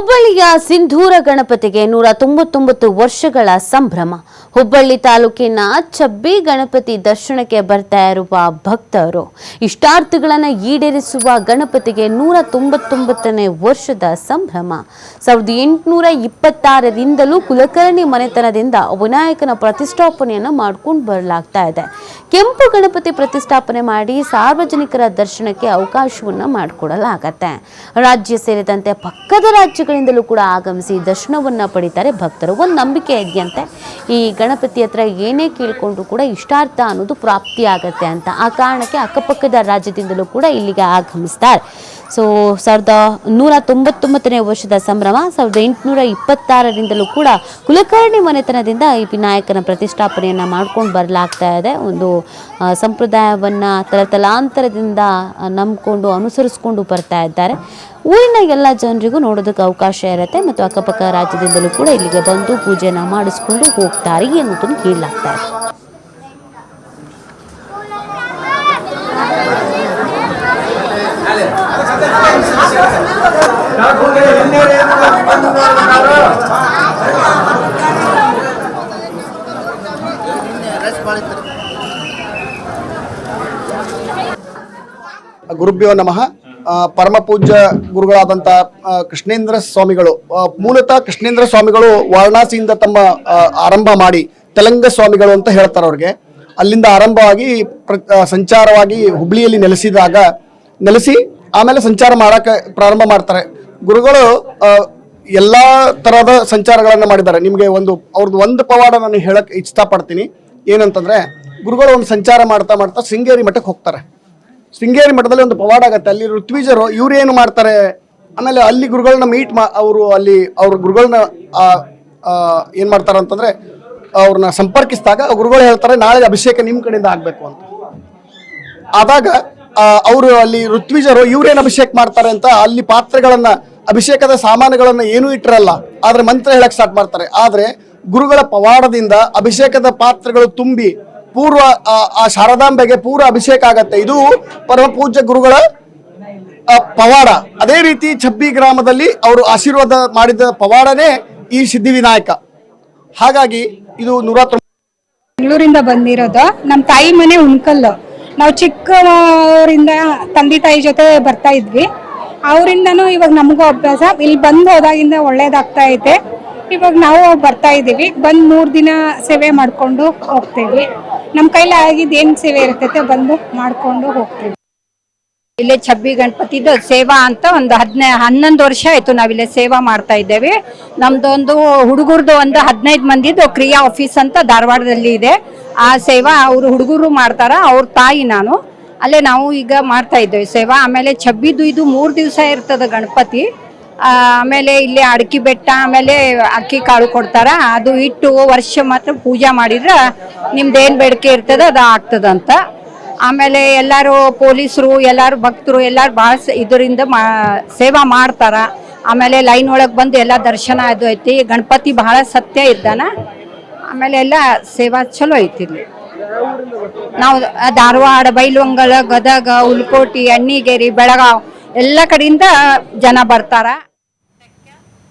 ಹುಬ್ಬಳ್ಳಿಯ ಸಿಂಧೂರ ಗಣಪತಿಗೆ ನೂರ ತೊಂಬತ್ತೊಂಬತ್ತು ವರ್ಷಗಳ ಸಂಭ್ರಮ. ಹುಬ್ಬಳ್ಳಿ ತಾಲೂಕಿನ ಚಬ್ಬಿ ಗಣಪತಿ ದರ್ಶನಕ್ಕೆ ಬರ್ತಾ ಇರುವ ಭಕ್ತರು ಇಷ್ಟಾರ್ಥಗಳನ್ನು ಈಡೇರಿಸುವ ಗಣಪತಿಗೆ ನೂರ ತೊಂಬತ್ತೊಂಬತ್ತನೇ ವರ್ಷದ ಸಂಭ್ರಮ. ಸಾವಿರದ ಎಂಟುನೂರ ಇಪ್ಪತ್ತಾರರಿಂದಲೂ ಕುಲಕರ್ಣಿ ಮನೆತನದಿಂದ ವಿನಾಯಕನ ಪ್ರತಿಷ್ಠಾಪನೆಯನ್ನು ಮಾಡ್ಕೊಂಡು ಬರಲಾಗ್ತಾ ಇದೆ. ಕೆಂಪು ಗಣಪತಿ ಪ್ರತಿಷ್ಠಾಪನೆ ಮಾಡಿ ಸಾರ್ವಜನಿಕರ ದರ್ಶನಕ್ಕೆ ಅವಕಾಶವನ್ನು ಮಾಡಿಕೊಡಲಾಗತ್ತೆ. ರಾಜ್ಯ ಸೇರಿದಂತೆ ಪಕ್ಕದ ರಾಜ್ಯಗಳಿಂದಲೂ ಕೂಡ ಆಗಮಿಸಿ ದರ್ಶನವನ್ನು ಪಡಿತಾರೆ ಭಕ್ತರು. ಒಂದು ನಂಬಿಕೆ ಇದೆಯಂತೆ. ಈ ಗಣಪತಿ ಹತ್ರ ಏನೇ ಕೇಳಿಕೊಂಡ್ರು ಕೂಡ ಇಷ್ಟಾರ್ಥ ಅನ್ನೋದು ಪ್ರಾಪ್ತಿಯಾಗತ್ತೆ ಅಂತ ಆ ಕಾರಣಕ್ಕೆ ಅಕ್ಕಪಕ್ಕದ ರಾಜ್ಯದಿಂದಲೂ ಕೂಡ ಇಲ್ಲಿಗೆ ಆಗಮಿಸ್ತಾರೆ. ಸೊ ಸಾವಿರದ ನೂರ ತೊಂಬತ್ತೊಂಬತ್ತನೇ ವರ್ಷದ ಸಂಭ್ರಮ, ಸಾವಿರದ ಎಂಟುನೂರ ಇಪ್ಪತ್ತಾರರಿಂದಲೂ ಕೂಡ ಕುಲಕರ್ಣಿ ಮನೆತನದಿಂದ ಈ ವಿನಾಯಕನ ಪ್ರತಿಷ್ಠಾಪನೆಯನ್ನು ಮಾಡ್ಕೊಂಡು ಬರಲಾಗ್ತಾ ಇದೆ. ಒಂದು ಸಂಪ್ರದಾಯವನ್ನು ತಲತಲಾಂತರದಿಂದ ನಂಬಿಕೊಂಡು, ಅನುಸರಿಸ್ಕೊಂಡು ಬರ್ತಾ ಇದ್ದಾರೆ. ಊರಿನ ಎಲ್ಲ ಜನರಿಗೂ ನೋಡೋದಕ್ಕೆ ಅವಕಾಶ ಇರುತ್ತೆ ಮತ್ತು ಅಕ್ಕಪಕ್ಕ ರಾಜ್ಯದಿಂದಲೂ ಕೂಡ ಇಲ್ಲಿಗೆ ಬಂದು ಪೂಜೆಯನ್ನು ಮಾಡಿಸ್ಕೊಂಡು ಹೋಗ್ತಾರೆ ಅನ್ನೋದನ್ನು ಕೇಳಲಾಗ್ತಾ ಇದೆ. ಗುರುಭ್ಯೋ ನಮಃ. ಪರಮ ಪೂಜ್ಯ ಗುರುಗಳಾದಂಥ ಕೃಷ್ಣೇಂದ್ರ ಸ್ವಾಮಿಗಳು ಮೂಲತಃ ಕೃಷ್ಣೇಂದ್ರ ಸ್ವಾಮಿಗಳು ವಾರಣಾಸಿಯಿಂದ ತಮ್ಮ ಆರಂಭ ಮಾಡಿ ತೆಲಂಗ ಸ್ವಾಮಿಗಳು ಅಂತ ಹೇಳ್ತಾರೆ ಅವ್ರಿಗೆ. ಅಲ್ಲಿಂದ ಆರಂಭವಾಗಿ ಸಂಚಾರವಾಗಿ ಹುಬ್ಳಿಯಲ್ಲಿ ನೆಲೆಸಿದಾಗ, ನೆಲೆಸಿ ಆಮೇಲೆ ಸಂಚಾರ ಮಾಡಕ್ಕೆ ಪ್ರಾರಂಭ ಮಾಡ್ತಾರೆ. ಗುರುಗಳು ಎಲ್ಲ ತರಹದ ಸಂಚಾರಗಳನ್ನು ಮಾಡಿದ್ದಾರೆ. ನಿಮಗೆ ಒಂದು ಅವ್ರದ್ದು ಒಂದು ಪವಾಡ ನಾನು ಹೇಳಕ್ ಇಷ್ಟಪಡ್ತೀನಿ ಏನಂತಂದ್ರೆ, ಗುರುಗಳು ಒಂದು ಸಂಚಾರ ಮಾಡ್ತಾ ಮಾಡ್ತಾ ಶೃಂಗೇರಿ ಮಠಕ್ಕೆ ಹೋಗ್ತಾರೆ. ಶೃಂಗೇರಿ ಮಠದಲ್ಲಿ ಒಂದು ಪವಾಡ ಆಗುತ್ತೆ. ಅಲ್ಲಿ ಋತ್ವಿಜರು ಇವ್ರು ಏನು ಮಾಡ್ತಾರೆ? ಆಮೇಲೆ ಅಲ್ಲಿ ಗುರುಗಳನ್ನ ಮೀಟ್ ಮಾ, ಅವರು ಅಲ್ಲಿ, ಅವ್ರ ಗುರುಗಳನ್ನ ಏನ್ ಮಾಡ್ತಾರೆ ಅಂತಂದ್ರೆ ಅವ್ರನ್ನ ಸಂಪರ್ಕಿಸಿದಾಗ ಗುರುಗಳು ಹೇಳ್ತಾರೆ, ನಾಳೆ ಅಭಿಷೇಕ ನಿಮ್ಮ ಕಡೆಯಿಂದ ಆಗಬೇಕು ಅಂತ. ಆದಾಗ ಅವರು ಅಲ್ಲಿ ಋತ್ವಿಜರು ಇವರೇನು ಅಭಿಷೇಕ ಮಾಡ್ತಾರೆ ಅಂತ ಅಲ್ಲಿ ಪಾತ್ರೆಗಳನ್ನ, ಅಭಿಷೇಕದ ಸಾಮಾನುಗಳನ್ನ ಏನೂ ಇಟ್ಟಿರಲ್ಲ. ಆದ್ರೆ ಮಂತ್ರ ಹೇಳಕ್ ಸ್ಟಾರ್ಟ್ ಮಾಡ್ತಾರೆ. ಆದ್ರೆ ಗುರುಗಳ ಪವಾಡದಿಂದ ಅಭಿಷೇಕದ ಪಾತ್ರೆಗಳು ತುಂಬಿ ಪೂರ್ವ, ಆ- ಶಾರದಾಂಬೆಗೆ ಪೂರ್ವ ಅಭಿಷೇಕ ಆಗತ್ತೆ. ಇದು ಪರಮ ಪೂಜ್ಯ ಗುರುಗಳ ಪವಾಡ. ಅದೇ ರೀತಿ ಛಬ್ಬಿ ಗ್ರಾಮದಲ್ಲಿ ಅವರು ಆಶೀರ್ವಾದ ಮಾಡಿದ ಪವಾಡನೇ ಈ ಸಿದ್ಧಿವಿನಾಯಕ ಹಾಗಾಗಿ ಇದು ನೂರ ಬೆಂಗಳೂರಿಂದ ಬಂದಿರೋದು. ನಮ್ಮ ತಾಯಿ ಮನೆ ಉಣ್ಕಲ್ಲು. ನಾವು ಚಿಕ್ಕವರಿಂದ ತಂದೆ ತಾಯಿ ಜೊತೆ ಬರ್ತಾ ಇದ್ವಿ. ಅವರಿಂದನೂ ಇವಾಗ ನಮಗೂ ಅಭ್ಯಾಸ. ಇಲ್ಲಿ ಬಂದು ಹೋದಾಗಿಂದ ಒಳ್ಳೇದಾಗ್ತಾ ಐತೆ ಇವಾಗ ನಾವು ಬರ್ತಾ ಇದ್ದೀವಿ. ಬಂದು ಮೂರು ದಿನ ಸೇವೆ ಮಾಡಿಕೊಂಡು ಹೋಗ್ತೀವಿ. ನಮ್ಮ ಕೈಲಿ ಆಗಿದ್ದು ಏನು ಸೇವೆ ಇರ್ತೈತೆ ಬಂದು ಮಾಡಿಕೊಂಡು ಹೋಗ್ತೀವಿ. ಇಲ್ಲೇ ಚಬ್ಬಿ ಗಣಪತಿದು ಸೇವಾ ಅಂತ ಒಂದು ಹದಿನೈ, ಹನ್ನೊಂದು ವರ್ಷ ಆಯ್ತು ನಾವಿಲ್ಲೇ ಸೇವಾ ಮಾಡ್ತಾ ಇದ್ದೇವೆ. ನಮ್ದೊಂದು ಹುಡುಗರದು ಒಂದು ಹದಿನೈದು ಮಂದಿದು ಕ್ರಿಯಾ ಆಫೀಸ್ ಅಂತ ಧಾರವಾಡದಲ್ಲಿ ಇದೆ. ಆ ಸೇವಾ ಅವರು ಹುಡುಗರು ಮಾಡ್ತಾರ, ಅವ್ರ ತಾಯಿ ನಾನು. ಅಲ್ಲೇ ನಾವು ಈಗ ಮಾಡ್ತಾ ಇದ್ದೇವೆ ಸೇವಾ. ಆಮೇಲೆ ಛಬ್ಬಿದು ಇದು ಮೂರು ದಿವಸ ಇರ್ತದೆ ಗಣಪತಿ. ಆಮೇಲೆ ಇಲ್ಲಿ ಅಡಕೆ ಬೆಟ್ಟ, ಆಮೇಲೆ ಅಕ್ಕಿ ಕಾಳು ಕೊಡ್ತಾರ. ಅದು ಇಟ್ಟು ವರ್ಷ ಮಾತ್ರ ಪೂಜೆ ಮಾಡಿದ್ರೆ ನಿಮ್ದು ಏನು ಬೇಡಿಕೆ ಇರ್ತದೆ ಅದು ಆಗ್ತದಂತ. ಆಮೇಲೆ ಎಲ್ಲರೂ ಪೊಲೀಸರು, ಎಲ್ಲರೂ ಭಕ್ತರು, ಎಲ್ಲರೂ ಭಾಳ ಇದರಿಂದ ಮಾ ಸೇವಾ ಮಾಡ್ತಾರ. ಆಮೇಲೆ ಲೈನ್ ಒಳಗೆ ಬಂದು ಎಲ್ಲ ದರ್ಶನ ಅದು ಐತಿ. ಗಣಪತಿ ಬಹಳ ಸತ್ಯ ಇದ್ದಾನ. ಆಮೇಲೆ ಎಲ್ಲ ಸೇವಾ ಚಲೋ ಐತಿ ಇಲ್ಲಿ. ನಾವು ಧಾರವಾಡ ಬೈಲೊಂಗಲ ಗದಗ ಉಲ್ಕೋಟಿ ಅಣ್ಣಿಗೇರಿ, ಬೆಳಗಾವ್ ಎಲ್ಲ ಕಡೆಯಿಂದ ಜನ ಬರ್ತಾರ.